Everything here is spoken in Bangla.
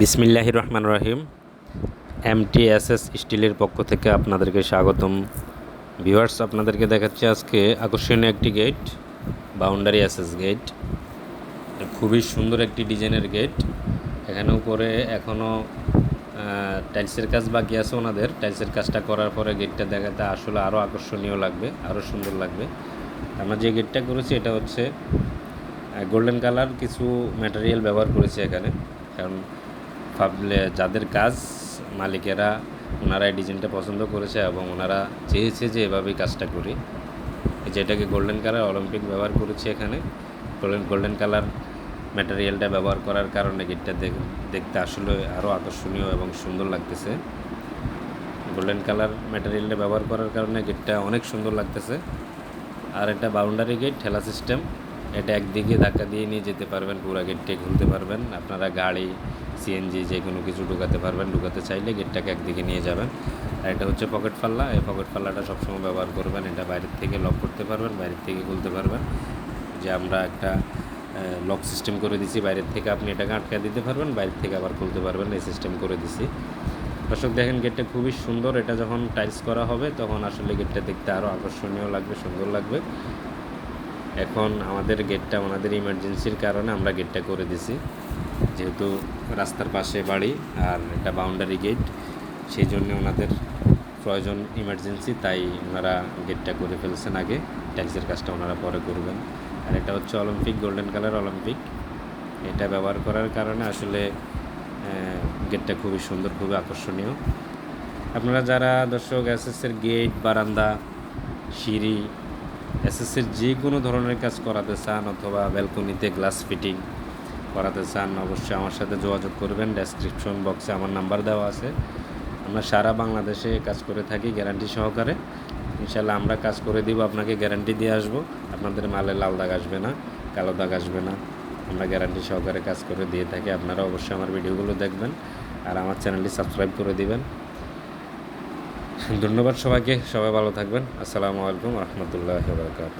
বিসমিল্লাহ রহমান রহিম। এমটিএসএস স্টিলের পক্ষ থেকে আপনাদেরকে স্বাগতম। ভিউয়ার্স আপনাদেরকে দেখাচ্ছি আজকে আকর্ষণীয় একটি গেট বাউন্ডারি অ্যাসেস গেট খুবই সুন্দর একটি ডিজাইনের গেট এখানে উপরে এখনও টাইলসের কাজ বাকি আছে ওনাদের। টাইলসের কাজটা করার পরে গেটটা দেখাতে আসলে আরও আকর্ষণীয় লাগবে আরও সুন্দর লাগবে। আমরা যে গেটটা করেছি, এটা হচ্ছে গোল্ডেন কালার কিছু ম্যাটেরিয়াল ব্যবহার করেছি এখানে। কারণ যাদের কাজ মালিকেরা ওনারা এই ডিজাইনটা পছন্দ করেছে এবং ওনারা চেয়েছে যে এভাবেই কাজটা করি। এই যে এটাকে গোল্ডেন কালার অলিম্পিক ব্যবহার করেছি এখানে। গোল্ডেন গোল্ডেন কালার ম্যাটেরিয়ালটা ব্যবহার করার কারণে গেটটা দেখতে আসলে আরও আকর্ষণীয় এবং সুন্দর লাগতেছে। গোল্ডেন কালার ম্যাটেরিয়ালটা ব্যবহার করার কারণে গেটটা অনেক সুন্দর লাগতেছে। আর এটা বাউন্ডারি গেট ঠেলা সিস্টেম এটা একদিকে ধাক্কা দিয়ে নিয়ে যেতে পারবেন, পুরো গেটটি খুলতে পারবেন। আপনারা গাড়ি সিএনজি যে কোনো কিছু ঢুকাতে পারবেন, ঢুকাতে চাইলে গেটটাকে একদিকে নিয়ে যাবেন। আর এটা হচ্ছে পকেট পাল্লা এই পকেট পাল্লাটা সবসময় ব্যবহার করবেন। এটা বাইরের থেকে লক করতে পারবেন, বাইরের থেকে খুলতে পারবেন। যে আমরা একটা লক সিস্টেম করে দিছি, বাইরের থেকে আপনি এটাকে আটকা দিতে পারবেন, বাইরের থেকে আবার খুলতে পারবেন, এই সিস্টেম করে দিছি। দর্শক, দেখেন গেটটা খুবই সুন্দর। এটা যখন টাইলস করা হবে, তখন আসলে গেটটা দেখতে আরও আকর্ষণীয় লাগবে, সুন্দর লাগবে। এখন আমাদের গেটটা আমাদের ইমার্জেন্সির কারণে আমরা গেটটা করে দিছি। যেহেতু রাস্তার পাশে বাড়ি আর এটা বাউন্ডারি গেট সেই জন্য ওনাদের প্রয়োজন ইমার্জেন্সি তাই ওনারা গেটটা করে ফেলছেন আগে। ট্যাক্সের কাজটা ওনারা পরে করবেন। আর এটা হচ্ছে অলিম্পিক গোল্ডেন কালার অলিম্পিক এটা ব্যবহার করার কারণে আসলে গেটটা খুবই সুন্দর, খুবই আকর্ষণীয়। আপনারা যারা দর্শক এসএসের গেট বারান্দা, সিঁড়ি এসএসের যে কোনো ধরনের কাজ করাতে চান, অথবা ব্যালকনিতে গ্লাস ফিটিং করাতে চান, অবশ্যই আমার সাথে যোগাযোগ করবেন। ডেসক্রিপশন বক্সে আমার নাম্বার দেওয়া আছে। আমরা সারা বাংলাদেশে কাজ করে থাকি গ্যারান্টি সহকারে। ইনশাল্লাহ আমরা কাজ করে দিব, আপনাকে গ্যারান্টি দিয়ে আসব। আপনাদের মালে লাল দাগ আসবে না, কালো দাগ আসবে না। আমরা গ্যারান্টি সহকারে কাজ করে দিয়ে থাকি। আপনারা অবশ্যই আমার ভিডিওগুলো দেখবেন আর আমার চ্যানেলটি সাবস্ক্রাইব করে দিবেন। ধন্যবাদ সবাইকে। সবাই ভালো থাকবেন। আসসালামু আলাইকুম রহমতুল্লাহ বরকাত